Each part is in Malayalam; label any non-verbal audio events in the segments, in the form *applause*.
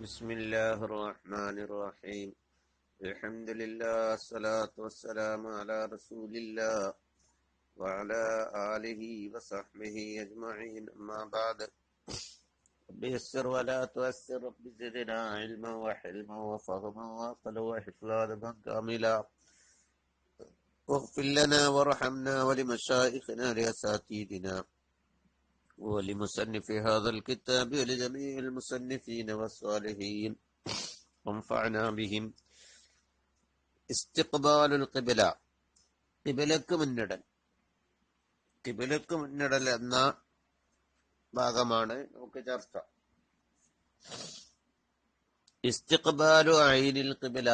بسم الله الرحمن الرحيم. الحمد لله الصلاة والسلام على رسول الله وعلى آله وصحبه أجمعين. أما بعد رب يسر ولا تؤسر. رب زدنا علما وحلما وفهما وعقلا وحفظا كاملا. واغفر لنا وارحمنا ولمشايخنا لأساتذتنا ولمصنف هذا الكتاب ولجميع المصنفين والصالحين وانفعنا بهم استقبال القبلة കിബിലക്ക് മുന്നിടൽ കിബിലക്ക് മുന്നിടൽ എന്ന ഭാഗമാണ് നമുക്ക് ചർച്ച ഇസ്തിഖ്ബാലു ഐനിൽ കിബില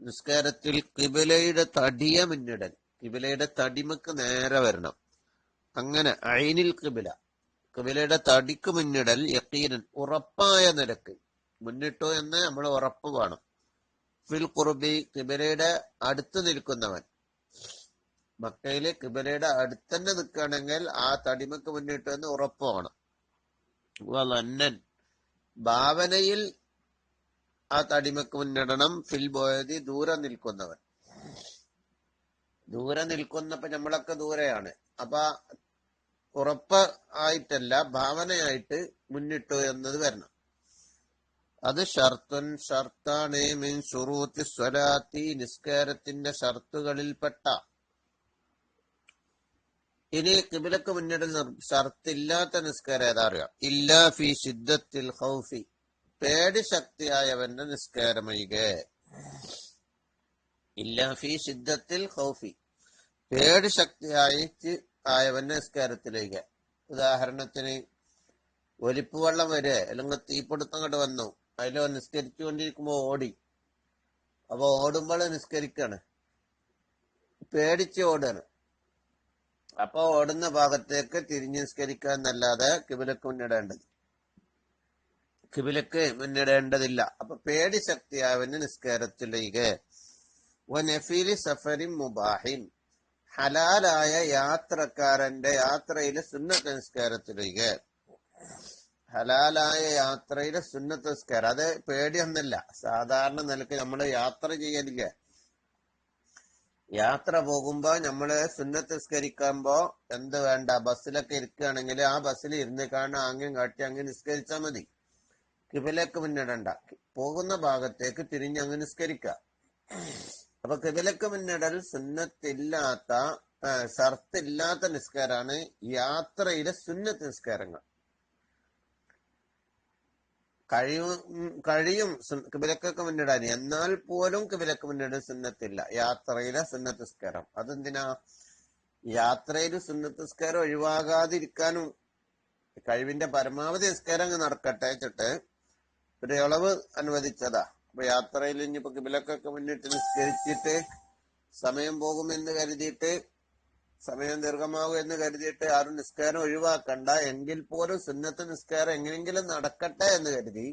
നിസ്കാരത്തിൽ കിബിലയുടെ തടിയ മുന്നിടൽ കിബിലയുടെ തടിമക്ക് നേരെ വരണം അങ്ങനെ ഐനിൽ കിബില കിബിലയുടെ തടിക്ക് മുന്നിടൽ യക്കീനൻ ഉറപ്പായ നിരക്ക് മുന്നിട്ടു എന്ന് നമ്മൾ ഉറപ്പ് വേണം. ഫിൽ കുറുബി കിബിലയുടെ അടുത്ത് നിൽക്കുന്നവൻ. മക്കയിൽ കിബിലയുടെ അടുത്തന്നെ നിൽക്കുകയാണെങ്കിൽ ആ തടിമക്ക് മുന്നിട്ടു എന്ന് ഉറപ്പ് വേണം. ഭാവനയിൽ ആ തടിമക്ക് മുന്നിടണം ഫിൽ ബോയതി ദൂരെ നിൽക്കുന്നവൻ. ദൂരെ നിൽക്കുന്നപ്പോ നമ്മളൊക്കെ ദൂരെയാണ്. അപ്പൊ ഉറപ്പ് ആയിട്ടല്ല ഭാവനയായിട്ട് മുന്നിട്ടു എന്നത് വരണം. അത് ഷർത്തുൻ ഷർത്താണ് മീൻ സുറൂത്തി സ്വലാത്തി നിസ്കാരത്തിന്റെ ഷർത്തുകളിൽപ്പെട്ട. ഇനി കിബിലക്ക് മുന്നിടൽ ഷർത്തില്ലാത്ത നിസ്കാരം ഏതാ അറിയാം? ഇല്ലാ ഫി സിദ്ധത്തിൽ ഹൗഫി പേടി ശക്തിയായവന്റെ നിസ്കാരമൈകെ ഇല്ലാ ഫി സിദ്ധത്തിൽ ഹൗഫി പേടി ശക്തിയായിട്ട് ആയവൻ നിസ്കാരത്തിലേക്ക്. ഉദാഹരണത്തിന് ഒലിപ്പ് വെള്ളം വരെ അല്ലെങ്കിൽ തീപിടുത്തം അങ്ങോട്ട് വന്നു. അതിൽ നിസ്കരിച്ചു കൊണ്ടിരിക്കുമ്പോൾ ഓടി. അപ്പൊ ഓടുമ്പോൾ നിസ്കരിക്കാണ്. പേടിച്ച് ഓടാണ്. അപ്പൊ ഓടുന്ന ഭാഗത്തേക്ക് തിരിഞ്ഞ് നിസ്കരിക്കുക എന്നല്ലാതെ കിബിലക്ക് മുന്നിടേണ്ടത് കിബിലക്ക് മുന്നിടേണ്ടതില്ല. അപ്പൊ പേടി ശക്തിയായവന് നിസ്കാരത്തിലേക്ക്. സഫരിൻ മുബാഹിൻ. ഹലാലായ യാത്രക്കാരന്റെ യാത്രയിലെ സുന്നത്ത് നിസ്കാരത്തിലേക്ക് ഹലാലായ യാത്രയിലെ സുന്നത്ത് നിസ്കാരം അത് പേടിയൊന്നല്ല സാധാരണ നിലയ്ക്ക് നമ്മൾ യാത്ര ചെയ്യലില്ല? യാത്ര പോകുമ്പോ നമ്മൾ സുന്നത്ത് നിസ്കരിക്കുമ്പോ എന്ത് വേണ്ട? ബസ്സിലൊക്കെ ഇരിക്കുകയാണെങ്കിൽ ആ ബസ്സിൽ ഇരുന്ന് കാണാൻ ആംഗ്യം കാട്ടി അങ്ങ് നിസ്കരിച്ചാൽ മതി. കിബിലേക്ക് മുന്നിടണ്ട. പോകുന്ന ഭാഗത്തേക്ക് തിരിഞ്ഞ് അങ്ങ് നിസ്കരിക്കുക. അപ്പൊ കിബിലക്ക് മുന്നിടൽ സുന്നത്തില്ലാത്ത ഷർത്തില്ലാത്ത നിസ്കാരാണ് യാത്രയിലെ സുന്നത്ത് നിസ്കാരങ്ങൾ. കഴിയും കഴിയും കിബിലക്കൊക്കെ മുന്നിടാൻ. എന്നാൽ പോലും കിബിലക്ക് മുന്നിടൽ സുന്നത്തില്ല. യാത്രയിലെ സുന്നത്ത് നിസ്കാരം. അതെന്തിനാ? യാത്രയിൽ സുന്നത്ത് നിസ്കാരം ഒഴിവാകാതിരിക്കാനും കഴിവിന്റെ പരമാവധി നിസ്കാരം നടക്കട്ടെ വെച്ചിട്ട് ഒരു ഇളവ് അനുവദിച്ചതാ. അപ്പൊ യാത്രയിൽ ഇനിയിപ്പോ കിബിലക്കൊക്കെ മുന്നിട്ട് നിസ്കരിച്ചിട്ട് സമയം പോകുമെന്ന് കരുതിയിട്ട് സമയം ദീർഘമാകും എന്ന് കരുതിയിട്ട് ആരും നിസ്കാരം ഒഴിവാക്കണ്ട. എങ്കിൽ പോലും സുന്നത്ത് നിസ്കാരം എങ്ങനെയെങ്കിലും നടക്കട്ടെ എന്ന് കരുതി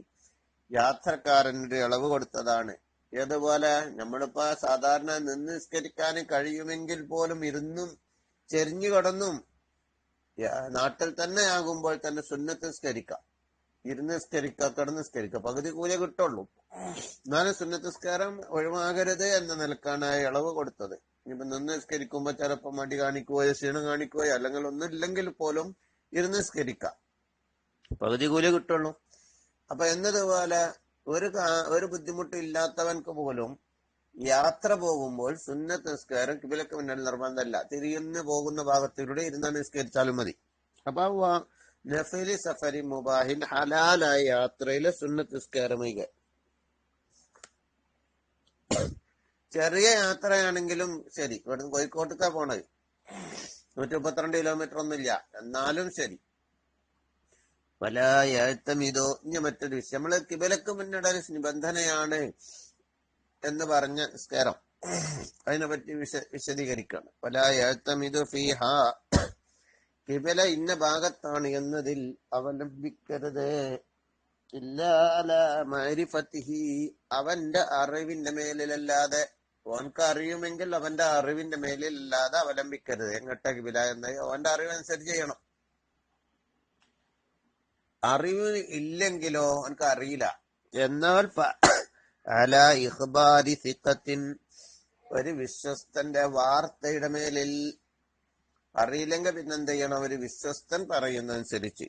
യാത്രക്കാരനൊരു ഇളവ് കൊടുത്തതാണ്. ഏതുപോലെ നമ്മളിപ്പോ സാധാരണ നിന്ന് നിസ്കരിക്കാൻ കഴിയുമെങ്കിൽ പോലും ഇരുന്നും ചെരിഞ്ഞു കിടന്നും നാട്ടിൽ തന്നെ ആകുമ്പോൾ തന്നെ സുന്നത്ത് നിസ്കരിക്കാം. ഇരുന്ന് നിസ്കരിക്കുക കിടന്ന് നിസ്കരിക്കുക. പകുതി കൂലേ കിട്ടുള്ളൂ. എന്നാലും സുന്നത്തിസ്കാരം ഒഴിവാകരുത് എന്ന നിലക്കാണ് ആ ഇളവ് കൊടുത്തത്. ഇനിയിപ്പോ നിന്ന് നിസ്കരിക്കുമ്പോ ചിലപ്പോ മടി കാണിക്കുകയോ ക്ഷീണം കാണിക്കുകയോ അല്ലെങ്കിൽ ഒന്നും ഇല്ലെങ്കിൽ പോലും ഇരുന്ന് നിസ്കരിക്കാം. പകുതി കൂലേ കിട്ടുള്ളൂ. അപ്പൊ എന്നതുപോലെ ഒരു ഒരു ബുദ്ധിമുട്ട് ഇല്ലാത്തവൻക്ക് പോലും യാത്ര പോകുമ്പോൾ സുന്നത്ത് നിസ്കാരം കിബിലക്ക് മുന്നിൽ നിർബന്ധമല്ല. തിരിയുന്ന പോകുന്ന ഭാഗത്തിലൂടെ ഇരുന്നാണ് നിസ്കരിച്ചാലും മതി. അപ്പൊ നഫലി സഫരി മുബാഹിൻ ഹലാലായ യാത്രയിലെ സുന്നത്ത് നിസ്കാരമിക ചെറിയ യാത്രയാണെങ്കിലും ശരി. ഇവിടുന്ന് കോഴിക്കോട്ടേക്കാ പോണത്. നൂറ്റി മുപ്പത്തിരണ്ട് കിലോമീറ്റർ ഒന്നുമില്ല എന്നാലും ശരി. പല എഴുത്തമിതോ ഇനി മറ്റൊരു വിഷയം. നമ്മൾ കിബലക്ക് മുന്നിടൽ നിബന്ധനയാണ് എന്ന് പറഞ്ഞ നിസ്കാരം. അതിനെപ്പറ്റി വിശ വിശദീകരിക്കണം. പല എഴുത്തമിതോ ഫിഹ കിബല ഇന്ന ഭാഗത്താണ് എന്നതിൽ അവലംബിക്കരുത്. ഇല്ലാലി അവന്റെ അറിവിന്റെ മേലിലല്ലാതെ ഓൻക്ക് അറിയുമെങ്കിൽ അവന്റെ അറിവിന്റെ മേലിലല്ലാതെ അവലംബിക്കരുത്. എങ്ങട്ട കിബില എന്ന്? അവന്റെ അറിവനുസരിച്ച് ചെയ്യണം. അറിവ് ഇല്ലെങ്കിലോ എനിക്ക് അറിയില്ല. എന്നാൽ അല ഇഹ്ബാരി സിഖത്തിൻ ഒരു വിശ്വസ്തന്റെ വാർത്തയുടെ മേലിൽ അറിയില്ലെങ്കിൽ പിന്നെന്ത് ചെയ്യണം ഒരു വിശ്വസ്തൻ പറയുന്നതനുസരിച്ച്.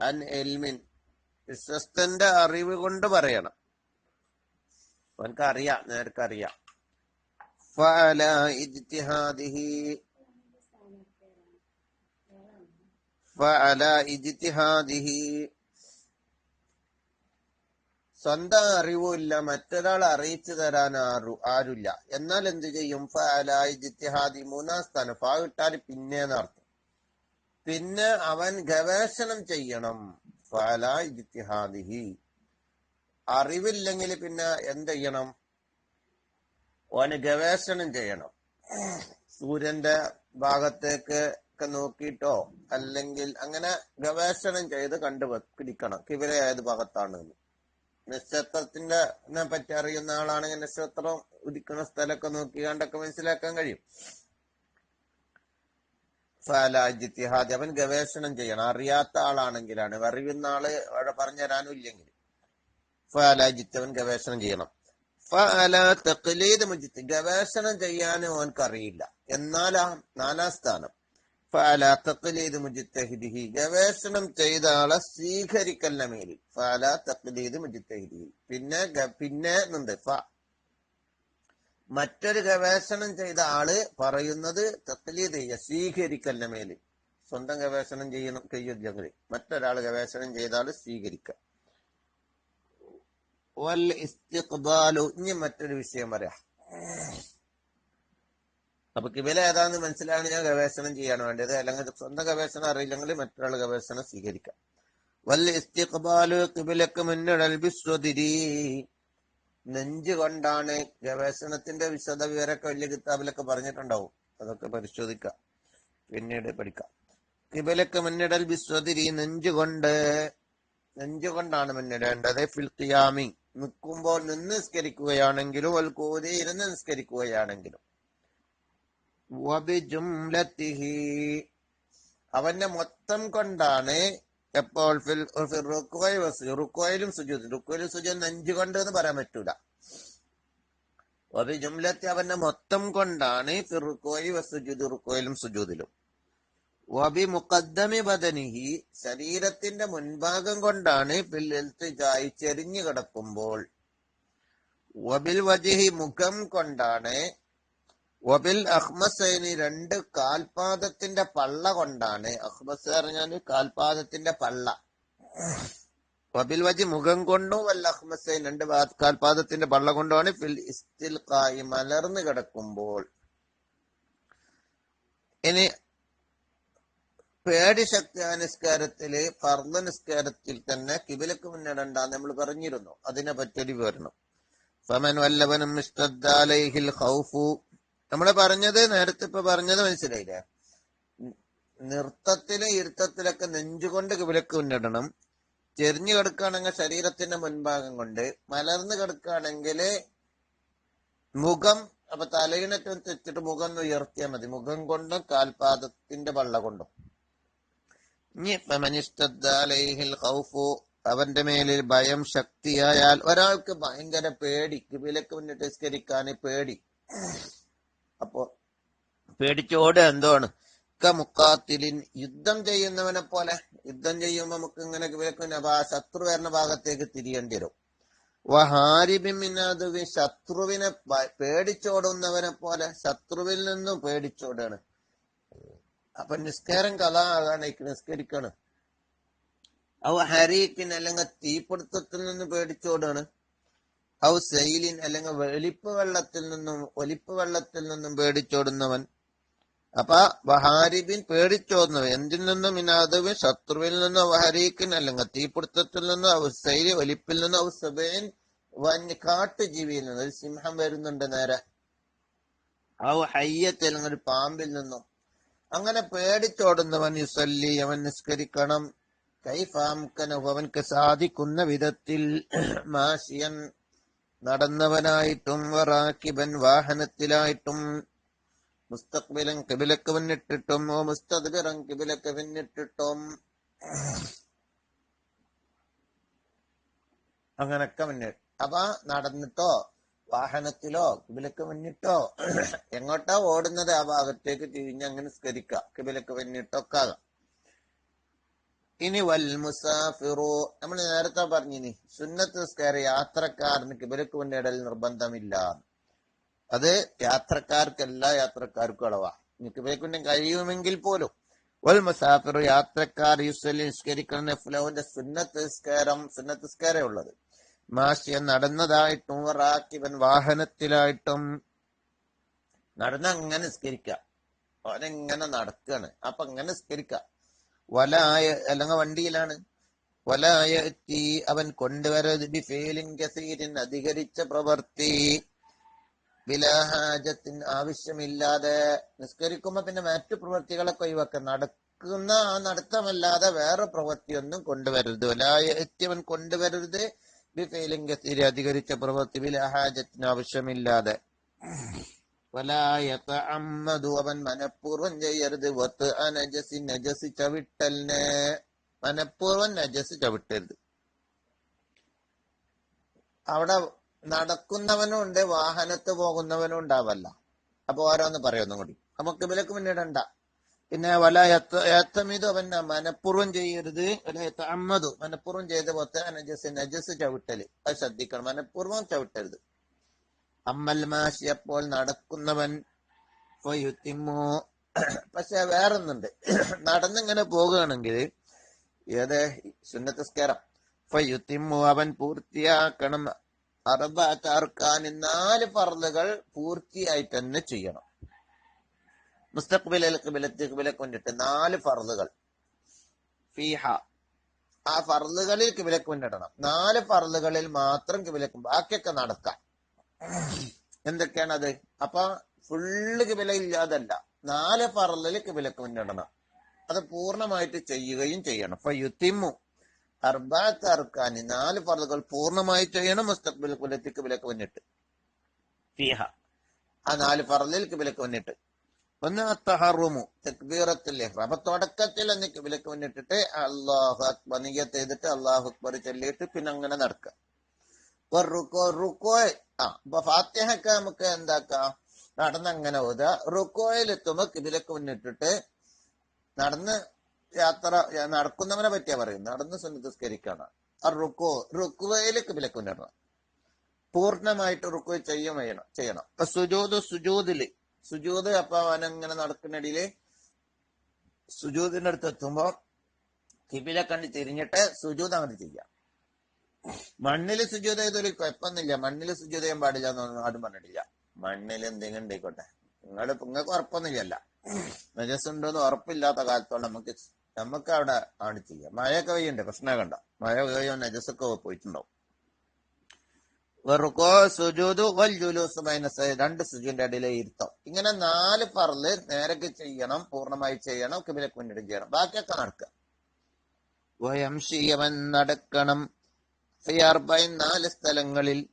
അൻ എൽമിൻ. വിശ്വസ്തന്റെ അറിവ് കൊണ്ട് പറയണം. അവനക്ക് അറിയാം നേർക്കറിയാം അറിയാം ഫഅല ഇജ്തിഹാദിഹി. സ്വന്തം അറിവുമില്ല മറ്റൊരാൾ അറിയിച്ചു തരാൻ ആരു ആരുമില്ല എന്നാൽ എന്ത് ചെയ്യും? ഫലായി ഇജ്തിഹാദി മൂന്നാം സ്ഥാനം. ഫാ കിട്ടാൽ പിന്നെ നടത്തും പിന്നെ അവൻ ഗവേഷണം ചെയ്യണം. ഫലായി ഇജ്തിഹാദിഹി. അറിവില്ലെങ്കിൽ പിന്നെ എന്ത് ചെയ്യണം? ഓന് ഗവേഷണം ചെയ്യണം. സൂര്യന്റെ ഭാഗത്തേക്ക് ഒക്കെ നോക്കിയിട്ടോ? അല്ലെങ്കിൽ അങ്ങനെ ഗവേഷണം ചെയ്ത് കണ്ടുപിടിക്കണം. പിടിക്കണം ഏത് ഭാഗത്താണ് എന്ന്. നക്ഷത്രത്തിന്റെ പറ്റി അറിയുന്ന ആളാണെങ്കിൽ നക്ഷത്രം ഉദിക്കുന്ന സ്ഥലമൊക്കെ നോക്കി കണ്ടൊക്കെ മനസ്സിലാക്കാൻ കഴിയും. ഫലാജിത്തിഹാദ്. അവൻ ഗവേഷണം ചെയ്യണം. അറിയാത്ത ആളാണെങ്കിലാണ്. അറിയുന്ന ആൾ അവിടെ പറഞ്ഞു തരാനും ഇല്ലെങ്കിൽ ഫലാജിത്ത് അവൻ ഗവേഷണം ചെയ്യണം. ഗവേഷണം ചെയ്യാനും അവൻക്ക് അറിയില്ല. എന്നാലാ നാലാം സ്ഥാനം. ഗവേഷണം ചെയ്ത ആളെ സ്വീകരിക്കല്ല മേലിൽ. ഫഅല തക്ലീദ് മുജിത്തഹിദിഹി പിന്നെ പിന്നെ എന്നുണ്ട് ഫ. മറ്റൊരു ഗവേഷണം ചെയ്ത ആൾ പറയുന്നത് തക്ലീദ് ചെയ്യുക സ്വീകരിക്കല്ല മേലിൽ. സ്വന്തം ഗവേഷണം ചെയ്യണം കഴിയില്ലെങ്കിൽ മറ്റൊരാൾ ഗവേഷണം ചെയ്ത ആൾ വൽ ഇനി മറ്റൊരു വിഷയം പറയാം. അപ്പൊ കിബില ഏതാന്ന് മനസ്സിലാണ് ഞാൻ ഗവേഷണം ചെയ്യാണ് വേണ്ടത്. അല്ലെങ്കിൽ സ്വന്തം ഗവേഷണം അറിയില്ലെങ്കിൽ മറ്റൊരാൾ ഗവേഷണം സ്വീകരിക്കാം. വല്ല ഇസ്തിഖബാലു കിബിലക്ക് മുന്നിടൽ ബിസ്വദിരി നെഞ്ച് കൊണ്ടാണ് ഗവേഷണത്തിന്റെ വിശദ വിവരമൊക്കെ വലിയ കിതാബിലൊക്കെ പറഞ്ഞിട്ടുണ്ടാവും. അതൊക്കെ പരിശോധിക്കാം. പിന്നീട് പഠിക്കാം. കിബിലക്ക് മുന്നിടൽ ബിസ്വദിരി നെഞ്ചുകൊണ്ട് നെഞ്ചുകൊണ്ടാണ് മുന്നിടേണ്ടത്. ഫിൽ ഖിയാമി. നിൽക്കുമ്പോൾ നിന്ന് നിസ്കരിക്കുകയാണെങ്കിലും വൽ കൂതി ഇരുന്ന് നിസ്കരിക്കുകയാണെങ്കിലും. അവന്റെ മൊത്തം കൊണ്ടാണ് എപ്പോൾ റുക്കോയിലും സുജു റുക്കോയിലും സുജു നെഞ്ചു കൊണ്ട് എന്ന് പറയാൻ പറ്റൂല. വബിജുംലത്തി അവന്റെ മൊത്തം കൊണ്ടാണ് ഫിറുക്കോയി വസുജൂദ് റുക്വയിലും സുജൂദിലും. വബി മുഖദ്ദമി ബദനിഹി ശരീരത്തിന്റെ മുൻഭാഗം കൊണ്ടാണ് ഫിൽ ഇൽത്തിജായി ചെരിഞ്ഞു കിടക്കുമ്പോൾ. വബിൽ വജിഹി മുഖം കൊണ്ടാണ് വബിൽ അഹ്മസൈനി രണ്ട് കാൽപാദത്തിന്റെ പള്ള കൊണ്ടാണ്. അഹ്മസ് പറഞ്ഞാൽ കാൽപാദത്തിന്റെ പള്ള. വബിൽ വജി മുഖം കൊണ്ടും വല്ല അഹ്മസൈൻ രണ്ട് കാൽപാദത്തിന്റെ പള്ള കൊണ്ടുമാണ്. ഫിൽ ഇസ്തിൽ കായി മലർന്നു കിടക്കുമ്പോൾ. ഇനി പേടി ശക്തി നിസ്കാരത്തിൽ ഫർദ നിസ്കാരത്തിൽ തന്നെ കിബിലക്ക് മുന്നിടണ്ട നമ്മൾ പറഞ്ഞിരുന്നു. അതിനെ പറ്റൊരു വിവരണം. ഫമൻ വല്ലവനും നമ്മൾ പറഞ്ഞത് നേരത്തെ ഇപ്പൊ പറഞ്ഞത് മനസ്സിലായില്ലേ? നൃത്തത്തിൽ ഇരുത്തത്തിലൊക്കെ നെഞ്ചുകൊണ്ട് വിലക്ക് മുന്നിടണം ചെരിഞ്ഞു കിടക്കുകയാണെങ്കിൽ ശരീരത്തിന്റെ മുൻഭാഗം കൊണ്ട്. മലർന്നു കിടക്കുകയാണെങ്കിൽ മുഖം അപ്പൊ തലയിണറ്റം തെച്ചിട്ട് മുഖം ഒന്ന് ഉയർത്തിയാൽ മതി. മുഖം കൊണ്ടും കാൽപാദത്തിന്റെ വള്ള കൊണ്ടും. അവന്റെ മേലിൽ ഭയം ശക്തിയായാൽ ഒരാൾക്ക് ഭയങ്കര പേടി. കിബിലക്ക് മുന്നിട്ട് നിസ്കരിക്കാൻ പേടി. അപ്പോ പേടിച്ചോട് എന്താണ് മുക്കാത്തിലിൻ യുദ്ധം ചെയ്യുന്നവനെ പോലെ യുദ്ധം ചെയ്യുമ്പോ നമുക്ക് ഇങ്ങനെ കിബിലക്ക് മുന്നിൽ ശത്രു വരുന്ന ഭാഗത്തേക്ക് തിരിയേണ്ടി വരും. വഹാരിബിമിനതുവി ശത്രുവിനെ പേടിച്ചോടുന്നവനെ പോലെ ശത്രുവിൽ നിന്നും പേടിച്ചോടാണ്. അപ്പൊ നിസ്കാരം കഥ അതാണ് നിസ്കരിക്കാണ്. ഔ ഹരീക്കിൻ അല്ലെങ്കിൽ തീപിടുത്തത്തിൽ നിന്ന് പേടിച്ചോടാണ്. ഔ സെയിലിൻ അല്ലെങ്കിൽ വെളിപ്പ് വെള്ളത്തിൽ നിന്നും ഒലിപ്പ് വെള്ളത്തിൽ നിന്നും പേടിച്ചോടുന്നവൻ. അപ്പൊ വഹാരിബിൻ പേടിച്ചോടുന്നവൻ. എന്തിൽ നിന്നും? ഇനാദവിൻ ശത്രുവിൽ നിന്നും വഹരീക്കിൻ അല്ലെങ്കിൽ തീപിടുത്തത്തിൽ നിന്നും ഔ സെയിലി ഒലിപ്പിൽ നിന്നും ഔ സബേൻ വന്യ കാട്ടുജീവിയിൽ നിന്നും. ഒരു സിംഹം വരുന്നുണ്ട് നേരെ. ഔ ഹയ്യത്തിൽ അല്ലെങ്കിൽ ഒരു പാമ്പിൽ നിന്നും. അങ്ങനെ പേടിച്ചോടുന്നവൻ യുസല്ലി അവൻ നിസ്കരിക്കണം. കൈഫാംകനഹു അവൻക്ക് സാധിക്കുന്ന വിധത്തിൽ മാഷിയൻ നടന്നവനായിട്ടും വറാക്കിബൻ വാഹനത്തിലായിട്ടും മുസ്തഖ്ബിലം കിബിലക്ക് പിന്നിട്ടിട്ടും ഓ മുസ്തദ്ബിറൻ കിബിലക്ക് പിന്നിട്ടിട്ടും അങ്ങനൊക്കെ മുന്നിട്ട് അപ്പൊ നടന്നിട്ടോ വാഹനത്തിലോ കിബിലക്ക് മുന്നിട്ടോ എങ്ങോട്ടാ ഓടുന്നത് ആ ഭാഗത്തേക്ക് തിരിഞ്ഞ് അങ്ങനെ സ്കരിക്കുക കിബിലക്ക് പിന്നിട്ടൊക്കെ ആകാം. ഇനി വൽ മുസാഫിറു നമ്മൾ നേരത്തെ പറഞ്ഞിനി സുന്നത്ത് നിസ്കാര യാത്രക്കാരന് കിബിലക്ക് ഇടൽ നിർബന്ധമില്ല. അത് യാത്രക്കാർക്ക് എല്ലാ യാത്രക്കാർക്കും അളവാ ഇനി കിബിലക്ക് മുന്നേ കഴിയുമെങ്കിൽ പോലും വൽ മുസാഫിറു യാത്രക്കാർ യുസ്വലി നിസ്കരിക്കുന്ന നഫ്ലവിന്റെ സുന്നത്ത് നിസ്കാരം സുന്നത്ത് നിസ്കാരേ ഉള്ളത്. മാഷിയ നടന്നതായിട്ടും റാക്കിബൻ വാഹനത്തിലായിട്ടും നടന്ന അങ്ങനെ നിസ്കരിക്കാം. അവനെങ്ങനെ നടക്കാണ്. അപ്പൊ അങ്ങനെ നിസ്കരിക്കാം. വലായ അല്ലെങ്കിൽ വണ്ടിയിലാണ്. വലായ എത്തി അവൻ കൊണ്ടുവരത് ഫേലിൻ കസീരിൻ അധികരിച്ച പ്രവർത്തി വിലാഹാജത്തിൻ ആവശ്യമില്ലാതെ നിസ്കരിക്കുമ്പോ പിന്നെ മറ്റു പ്രവൃത്തികളൊക്കെ ഒഴിവാക്കുക. നടക്കുന്ന ആ നടത്തമല്ലാതെ വേറെ പ്രവൃത്തിയൊന്നും കൊണ്ടുവരരുത്. വലായ എത്തി അവൻ കൊണ്ടുവരരുത് ബിഫേലിൻ കസീരി അധികരിച്ച പ്രവൃത്തി. വിലാഹാജത്തിന് ആവശ്യമില്ലാതെ. വലായത്ത അമ്മതു അവൻ മനഃപൂർവം ചെയ്യരുത്. വത്ത് അനജസി നജസി ചവിട്ടലിനെ. മനഃപൂർവം നജസ് ചവിട്ടരുത്. അവിടെ നടക്കുന്നവനും ഉണ്ട് വാഹനത്ത് പോകുന്നവനും ഉണ്ടാവല്ല. അപ്പൊ ഓരോന്ന് പറയുന്നു കൂടി. നമുക്ക് വിലക്ക് പിന്നിടണ്ട. പിന്നെ വല എത്തമിതു അവൻ മനഃപൂർവം ചെയ്യരുത്. അമ്മതു മനഃപൂർവം ചെയ്ത് പോത്ത് അനജസ് നജസ് ചവിട്ടൽ. അത് ശ്രദ്ധിക്കണം. മനഃപൂർവം ചവിട്ടരുത്. അമ്മൽ മാശിയപ്പോൾ നടക്കുന്നവൻ ഫയുത്തിമോ പക്ഷെ വേറൊന്നുണ്ട്. നടന്നിങ്ങനെ പോകുകയാണെങ്കിൽ ഏത്? സുന്നത്തസ്കാരം ഫയുത്തിമോ അവൻ പൂർത്തിയാക്കണം. അറബാത്താർക്കാൻ നാല് ഫർദുകൾ പൂർത്തിയായി തന്നെ ചെയ്യണം. മുസ്തഖ്ബിലെ കിബിലക്ക് കൊണ്ടിട്ട് നാല് ഫർദുകൾ ഫീഹ. ആ ഫർദുകളിൽ കിബിലക്ക് കൊണ്ടിടണം. നാല് ഫർദുകളിൽ മാത്രം കിബിലക്കും ബാക്കിയൊക്കെ നടക്കാം. എന്തൊക്കെയാണ് അത് അപ്പൊ ഫുള്ള് കിബില ഇല്ലാതല്ല നാല് പറലിൽ കിബിലക്ക് മുന്നിടണം അത് പൂർണമായിട്ട് ചെയ്യുകയും ചെയ്യണം. അപ്പൊ യുത്തിമു അർബാത്ത് അർക്കാനി നാല് പറലുകൾ പൂർണമായി ചെയ്യണം. മുസ്തഖ്ബിൽ കുലത്തി കിബിലക്ക് മുന്നിട്ട്. ഫിഹ. ആ നാല് പറലിൽ കിബിലക്ക് മുന്നിട്ട്. ഒന്ന് അത്തഹറുമു തക്ബീറത്തിൽ അപ്പൊ തുടക്കത്തിൽ ഒന്ന് കിബിലക്ക് മുന്നിട്ടിട്ട് അള്ളാഹു അക്ബർ നിയ്യത്ത് ചെയ്തിട്ട് അള്ളാഹു അക്ബർ ചൊല്ലിയിട്ട് പിന്നെ അങ്ങനെ നടക്കുക റുക്കോ റുക്കോ ആ അപ്പൊ ഫാത്തിഹൊക്കെ നമുക്ക് എന്താക്കാം? നടന്ന് അങ്ങനെ ഓതുക റുക്കോയിൽ എത്തുമ്പോ കിബിലക്ക് മുന്നിട്ടിട്ട് നടന്ന് യാത്ര നടക്കുന്നവനെ പറ്റിയാ പറയും നടന്ന് സുനിസ്കരിക്കണം ആ റുക്കോ റുക്കുവയിൽ കിബിലക്ക് മുന്നിടണം. പൂർണമായിട്ട് റുക്കോ ചെയ്യും ചെയ്യണം ചെയ്യണം. അപ്പൊ സുജൂത് സുജൂതിൽ സുജൂത് അപ്പൊ അവനങ്ങനെ നടക്കുന്നിടയിൽ സുജൂതിന്റെ അടുത്ത് എത്തുമ്പോ കിബില കണ്ട് തിരിഞ്ഞിട്ട് സുജൂത് അങ്ങനെ ചെയ്യാം. മണ്ണിൽ സുജൂത ചെയ്തൊരു കുഴപ്പമൊന്നുമില്ല. മണ്ണിൽ സുജൂത പാടില്ല എന്നൊന്നും ആരും പറഞ്ഞിട്ടില്ല. മണ്ണിൽ എന്തെങ്കിലും ഉണ്ടായിക്കോട്ടെ നിങ്ങൾ നിങ്ങൾക്ക് ഉറപ്പൊന്നുമില്ല നജസ് ഉണ്ടോന്ന് ഉറപ്പില്ലാത്ത കാലത്തോളം നമുക്ക് നമുക്ക് അവിടെ അവിടെ ചെയ്യാം. മഴയൊക്കെ പെയ്യണ്ടേ പ്രശ്നം കണ്ട മഴ പെയ്യോ നജസൊക്കെ പോയിട്ടുണ്ടാവും. രണ്ട് സുജൂന്റെ ഇടയിലെ ഇരുത്തം. ഇങ്ങനെ നാല് പറൽ നേരൊക്കെ ചെയ്യണം പൂർണമായി ചെയ്യണം കിബിലക്ക് മുന്നിട്ട് ചെയ്യണം. ബാക്കിയൊക്കെ നടക്കുക. നടക്കണം. നാല് സ്ഥലങ്ങളിൽ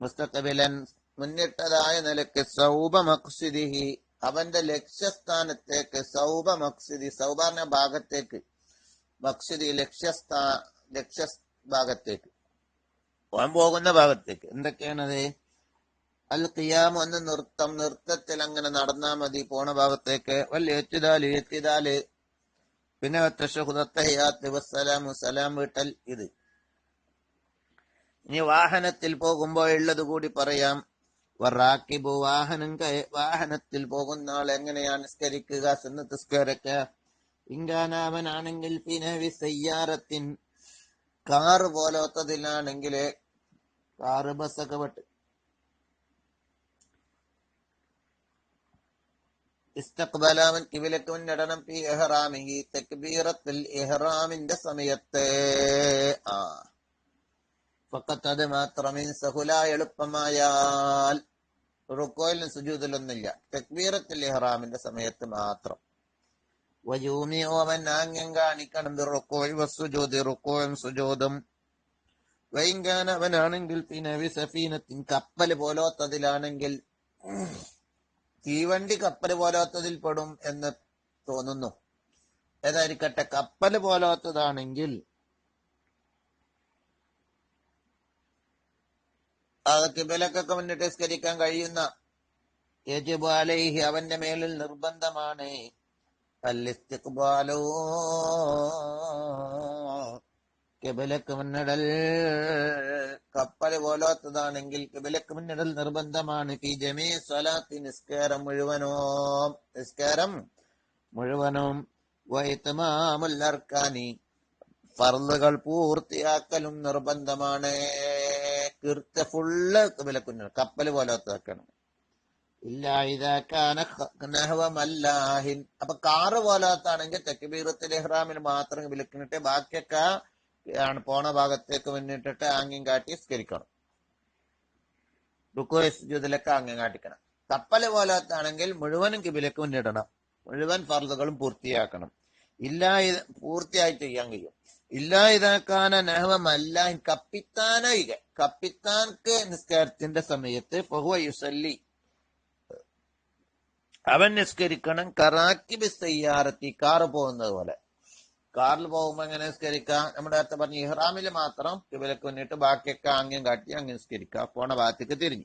മുസ്തഖബിലൻ മുന്നിട്ടതായ നിലയ്ക്ക് സൗബ മക്സിദിഹി അവന്റെ ലക്ഷ്യസ്ഥാനത്തേക്ക് സൗബ മക്സിദി സൗബാർണ ഭാഗത്തേക്ക് മക്സിദി ലക്ഷ്യസ്ഥാ ലക്ഷ്യ ഭാഗത്തേക്ക് പോകാൻ പോകുന്ന ഭാഗത്തേക്ക്. എന്തൊക്കെയാണത്? അൽ ഖിയാം എന്ന നൃത്തം നൃത്തത്തിൽ അങ്ങനെ നടന്നാ മതി പോണ ഭാഗത്തേക്ക്. വല്ല എത്തിതാൽ എത്തിതാൽ. പിന്നെ തഷഹുദത്തഹയാത്ത് വസ്സലാമു സലാം വീട്ടൽ ഇത്. ഇനി വാഹനത്തിൽ പോകുമ്പോൾ ഉള്ളത് കൂടി പറയാം. വറാക്കിബു വാഹനം വാഹനത്തിൽ പോകുന്ന ആൾ എങ്ങനെയാണ് നിസ്കരിക്കുക? സുന്നത്ത് നിസ്കാരൊക്കെ ഇങ്കാനാവനാണെങ്കിൽ പിന്നെ വിസയ്യാറത്തിൻ കാറ് പോലത്തതിലാണെങ്കിൽ കാറ് ബസ്സൊക്കെ വിട്ട് ഇസ്തഖ്ബലാവൻ കിവിലക്ക് മുന്നിടണം പി എഹ്റാമിഹി തെക്ബീറത്തിൽ എഹ്റാമിന്റെ സമയത്തെ. ആ. ഫക്കത്ത് അത് മാത്രമേ സഹുല എളുപ്പമായാൽ റുക്കോയിലും സുജൂതിലൊന്നുമില്ല. തെക്ബീറത്തിൽ ഇഹ്റാമിന്റെ സമയത്ത് മാത്രം. വജൂമിയോ അവൻ ആംഗ്യം കാണിക്കണം. റുക്കോയ് റുക്കോയും സുജോതും വൈങ്കാൻ അവനാണെങ്കിൽ പിന്നെ വിസഫീനത്തിൻ കപ്പൽ പോലോത്തതിലാണെങ്കിൽ തീവണ്ടി കപ്പൽ പോലോത്തതിൽ പെടും എന്ന് തോന്നുന്നു. ഏതായിരിക്കട്ടെ കപ്പൽ പോലോത്തതാണെങ്കിൽ അത് കിബലക്കൊക്കെ മുന്നിട്ട് നിസ്കരിക്കാൻ കഴിയുന്ന യജിബു അവന്റെ മേലിൽ നിർബന്ധമാണ്. കിബിലക്ക് മുന്നിടൽ കപ്പൽ പോലാത്തതാണെങ്കിൽ കിബിലക്ക് മുന്നിടൽ നിർബന്ധമാണ്. പി ജമീ സ്വലാത്തി നിസ്കാരം മുഴുവനോ നിസ്കാരം മുഴുവനും വൈത്തമാമുല്ലർക്കാനി ഫർദുകൾ പൂർത്തിയാക്കലും നിർബന്ധമാണ്. കീർത്ത ഫുള്ള് വിലക്കുന്ന കപ്പൽ പോലാത്തതൊക്കെയാണ് ഇതാക്കാന നഹവമല്ലാഹിൻ. അപ്പൊ കാറ് പോലാത്താണെങ്കിൽ തെക്കുബീറത്തിൽ എഹ്റാമിന് മാത്രം വിലക്കിനിട്ട് ബാക്കിയൊക്കെ ആണ് പോണ ഭാഗത്തേക്ക് മുന്നിട്ടിട്ട് ആംഗ്യം കാട്ടി സ്കരിക്കണം റുക്കോസിലൊക്കെ ആംഗ്യം കാട്ടിക്കണം. കപ്പൽ പോലാത്താണെങ്കിൽ മുഴുവനും കിബിലേക്ക് മുന്നിടണം. മുഴുവൻ ഫർദുകളും പൂർത്തിയാക്കണം. ഇല്ല പൂർത്തിയായി ചെയ്യാൻ കഴിയും. ഇല്ല ഇതാക്കാന നഹവമല്ല കപ്പിത്താനായിക കപ്പിത്താൻക്ക് നിസ്കാരത്തിന്റെ സമയത്ത് ഫഹുവ യുസല്ലി. അവൻ നിസ്കരിക്കണം കറാക്കി ബിസ്തയ്യാറത്തി കാറ് പോകുന്നത് പോലെ. കാറിൽ പോകുമ്പോ എങ്ങനെ നിസ്കരിക്കാം? നമ്മുടെ അടുത്ത് പറഞ്ഞ ഇഹ്റാമിൽ മാത്രം കിബിലക്ക് മുന്നിട്ട് ബാക്കിയൊക്കെ ആംഗ്യം കാട്ടി അങ്ങ് നിസ്കരിക്കാം. പോണ ഭാഗത്തേക്ക് തിരിഞ്ഞു.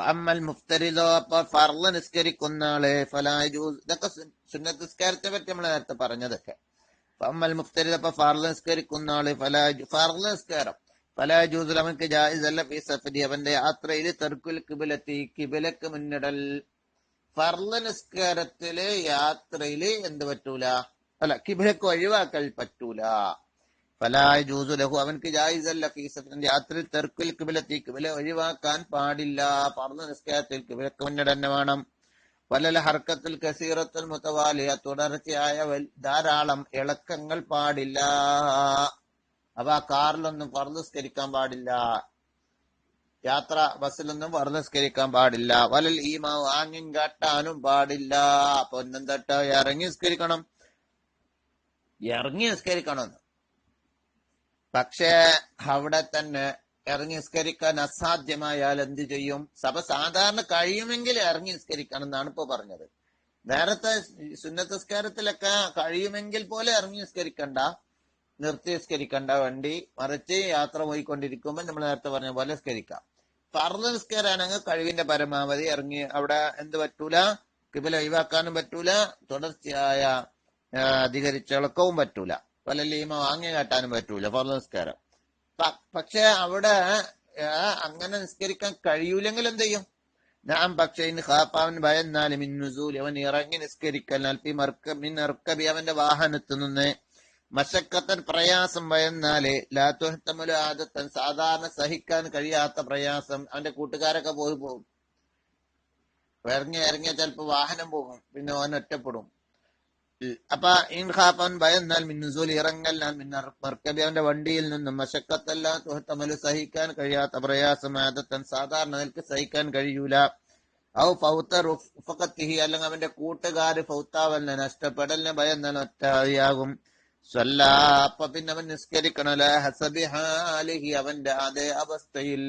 അമ്മൽ മുഫ്തരിലോ അപ്പൊ ഫർൾ നിസ്കരിക്കുന്ന ആൾ ഫലാജൂസ് ഇതൊക്കെ സുന്നത്ത് നിസ്കാരത്തെ പറ്റി നമ്മൾ നേരത്തെ പറഞ്ഞതൊക്കെ. ഫലാജൂസ് ഫീ അവന്റെ യാത്രയിൽ തെർക്കുൽ കിബിലെത്തി കിബിലക്ക് മുന്നിടൽ. ഫർൾ നിസ്കാരത്തിൽ യാത്രയിൽ എന്ത് പറ്റൂല? അല്ല കിബിലക്ക് ഒഴിവാക്കൽ പറ്റൂല. ഫലായ ജൂസു ലഹു. അവൻക്ക് ജായിസല്ല ഫീസത്തിന്റെ യാത്രയിൽ തെർക്കുൽ കിബിലത്തി കിബില ഒഴിവാക്കാൻ പാടില്ല. ഫർൾ നിസ്കാരത്തിൽ കിബിലക്ക് മുന്നിടന്നെ വേണം. വലല ഹർക്കത്തിൽ കസീറത്തുൽ മുത്തവാലിയ തുടർച്ചയായ ധാരാളം ഇളക്കങ്ങൾ പാടില്ല. അപ്പൊ ആ കാറിലൊന്നും ഫർൾ പാടില്ല. യാത്ര ബസ്സിലൊന്നും വർദ്ധസ്കരിക്കാൻ പാടില്ല. വലൽ ഈമാവ് ആംഗ്യം കാട്ടാനും പാടില്ല. പൊന്നും തട്ട ഇറങ്ങി നിസ്കരിക്കണം. ഇറങ്ങി നിസ്കരിക്കണം. പക്ഷേ അവിടെ തന്നെ ഇറങ്ങി നിസ്കരിക്കാൻ അസാധ്യമായാൽ എന്ത് ചെയ്യും? സഭ സാധാരണ കഴിയുമെങ്കിൽ ഇറങ്ങി നിസ്കരിക്കണം എന്നാണ് ഇപ്പൊ പറഞ്ഞത്. നേരത്തെ സുന്നത്തസ്കാരത്തിലൊക്കെ കഴിയുമെങ്കിൽ പോലെ ഇറങ്ങി നിസ്കരിക്കണ്ട. നിർത്തി നിസ്കരിക്കണ്ട വണ്ടി. മറിച്ച് യാത്ര പോയിക്കൊണ്ടിരിക്കുമ്പോൾ നമ്മൾ നേരത്തെ പറഞ്ഞ പോലെ നിസ്കരിക്കാം. ഫർദ് നിസ്കാരാണെങ്കിൽ കഴിവിന്റെ പരമാവധി ഇറങ്ങി അവിടെ എന്ത് പറ്റൂല? കിബില ഒഴിവാക്കാനും പറ്റൂല. തുടർച്ചയായ അധികരിച്ചളക്കവും പറ്റൂല. പല ലീമ വാങ്ങി കാട്ടാനും പറ്റൂല. ഫർദ് നിസ്കാരം. പക്ഷെ അവിടെ അങ്ങനെ നിസ്കരിക്കാൻ കഴിയൂലെങ്കിൽ എന്ത് ചെയ്യും? ഞാൻ പക്ഷെ ഹാപ്പാവൻ ഭയന്നാലും മിന്നുസൂൽ അവൻ ഇറങ്ങി നിസ്കരിക്കൽ അൽപ്പി മർക്ക മിൻ അർക്കബി അവന്റെ വാഹനത്തിൽ നിന്ന് മശക്കത്തൻ പ്രയാസം ഭയന്നാൽ ലാത്തുഹത്തമുല ആദത്തൻ സാധാരണ സഹിക്കാൻ കഴിയാത്ത പ്രയാസം അവന്റെ കൂട്ടുകാരൊക്കെ പോയി പോകും. ഇറങ്ങി ഇറങ്ങിയ ചിലപ്പോ വാഹനം പോകും. പിന്നെ അവൻ ഒറ്റപ്പെടും. അപ്പൊ ഇൻഹാപ്പൻ ഭയന്നാൽ മിന്നുസൂൽ ഇറങ്ങൽ മർക്കബി അവന്റെ വണ്ടിയിൽ നിന്നും മശക്കത്തല്ല തുഹത്തമൽ സഹിക്കാൻ കഴിയാത്ത പ്രയാസം ആദത്തൻ സാധാരണ നിൽക്ക് സഹിക്കാൻ കഴിയൂല. ഔ ഫൗത്ത റുഫക്കത്തിഹി അല്ലെങ്കിൽ അവന്റെ കൂട്ടുകാര് ഫൗത്താവലിനെ നഷ്ടപ്പെടലിനെ ഭയന്നാൽ ഒറ്റയാകും സ്വല്ല അപ്പൊ പിന്നെ അവൻ നിസ്കരിക്കണല്ലേ ഹസബി ഹാലിഹി അവന്റെ അതേ അവസ്ഥയിൽ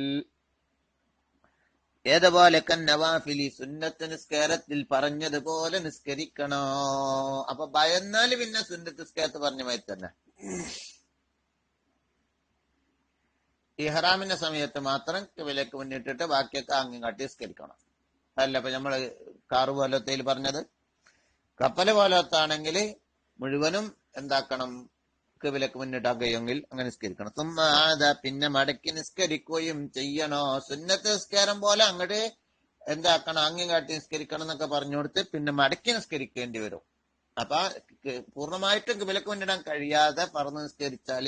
ഏതുപോലെ നവാഫിലി സുന്നത്ത് നിസ്കാരത്തിൽ പറഞ്ഞതുപോലെ നിസ്കരിക്കണോ? അപ്പൊ ഭയന്നാൽ പിന്നെ സുന്നത്ത് നിസ്കാരത്ത് പറഞ്ഞ മാതിരി തന്നെ. ഇഹ്റാമിന്റെ സമയത്ത് മാത്രം വിലക്ക് മുന്നിട്ടിട്ട് ബാക്കിയൊക്കെ അങ്ങും കാട്ടി നിസ്കരിക്കണം. അല്ല ഇപ്പൊ നമ്മൾ കാറ് പോലത്തേൽ പറഞ്ഞത്. കപ്പൽ പോലത്താണെങ്കിൽ മുഴുവനും എന്താക്കണം? കിബിലക്ക് മുന്നിട്ടാക്കുകയെങ്കിൽ അങ്ങനെ നിസ്കരിക്കണം. തുമ്മാത പിന്നെ മടക്കി നിസ്കരിക്കുകയും ചെയ്യണോ? സുന്നത്ത് നിസ്കാരം പോലെ അങ്ങോട്ട് എന്താക്കണം? അങ്ങ് കാട്ടി നിസ്കരിക്കണം എന്നൊക്കെ പറഞ്ഞു കൊടുത്ത് പിന്നെ മടക്കി നിസ്കരിക്കേണ്ടി വരും. അപ്പൊ പൂർണമായിട്ടും വിലക്ക് മുന്നിടാൻ കഴിയാതെ പറന്ന് നിസ്കരിച്ചാൽ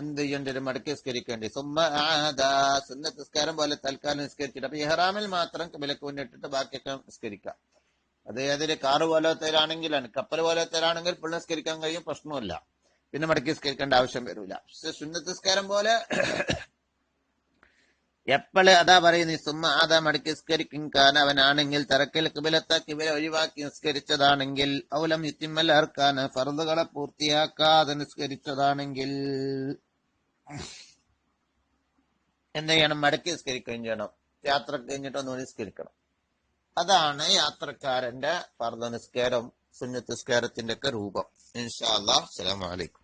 എന്ത് ചെയ്യേണ്ടി വരും? മടക്കി നിസ്കരിക്കേണ്ടി. സുമ്മ സുന്നത്ത് നിസ്കാരം പോലെ തൽക്കാലം നിസ്കരിച്ചിട്ട്. അപ്പൊ ഇഹ്റാമിൽ മാത്രം വിലക്ക് മുന്നിട്ടിട്ട് ബാക്കിയൊക്കെ നിസ്കരിക്കാം. അത് ഏതൊരു കാറ് പോലത്തേലാണെങ്കിലാണ് കപ്പൽ പോലത്തേലാണെങ്കിൽ പുനസ്കരിക്കാൻ നിസ്കരിക്കാൻ കഴിയും പ്രശ്നമില്ല പിന്നെ മടക്കി സ്കരിക്കേണ്ട ആവശ്യം വരില്ല പക്ഷെ സുന്നത്ത് നിസ്കാരം പോലെ *coughs* എപ്പോഴും അതാ പറയുന്നു സുമ്മ അതാ മടക്കി സ്കരിക്കും കാരണം അവനാണെങ്കിൽ തറക്കൽ കിബിലത്ത കിബില ഒഴിവാക്കി നിസ്കരിച്ചതാണെങ്കിൽ ഔലം യുത്തിമ്മൽ ഫറുദുകളെ പൂർത്തിയാക്കാതെ നിസ്കരിച്ചതാണെങ്കിൽ എന്ത് ചെയ്യണം? മടക്കി നിസ്കരിക്കുകയും ചെയ്യണം. യാത്ര കഴിഞ്ഞിട്ടൊന്ന് നിസ്കരിക്കണം. അതാണ് യാത്രക്കാരന്റെ പർദ്ദ നിസ്കാരം സുന്നത്ത് നിസ്കാരത്തിന്റെ ഒക്കെ രൂപം. ഇൻഷാ അല്ലാ അസ്സലാമു അലൈക്കും.